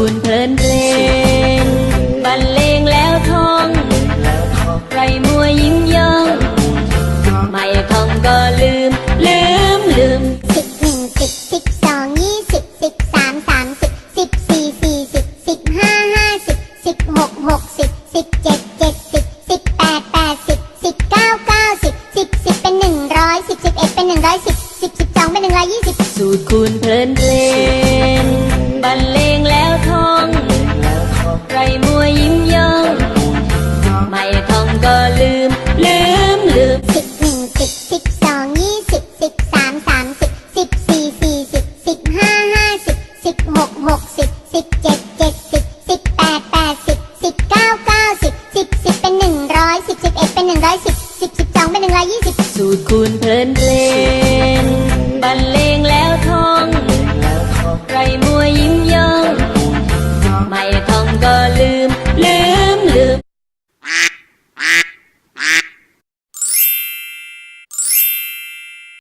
จูนเพลินเพลงบรรเลงแล้วท่อง ใครมัวยิ้มย่องไม่ท่องก็ลืม ลืมลืม สิบหนึ่งสิบสิบสองยี่สิบสิบสามสามสิบสิบสี่สี่สิบสิบห้าห้าสิบสิบหกหกสิบสิบเจ็ดเจ็ดสิบสิบแปดแปดสิบสิบเก้าเก้าสิบสิบสิบเป็นหนึ่งร้อยสิบสิบเอ็ดเป็นหนึ่งร้อยสิบสิบสิบสองเป็นหนึ่งร้อยยี่สิบสูตรคูณเพลินเพลง หนึ่งร้อยสิบสิบสิบสองเป็นหนึ่งร้อยยี่สิบสูตรคูณเพลินเพลงบรรเลงแล้วท่องไรมัวยิ้มย่องไม่ท่องก็ล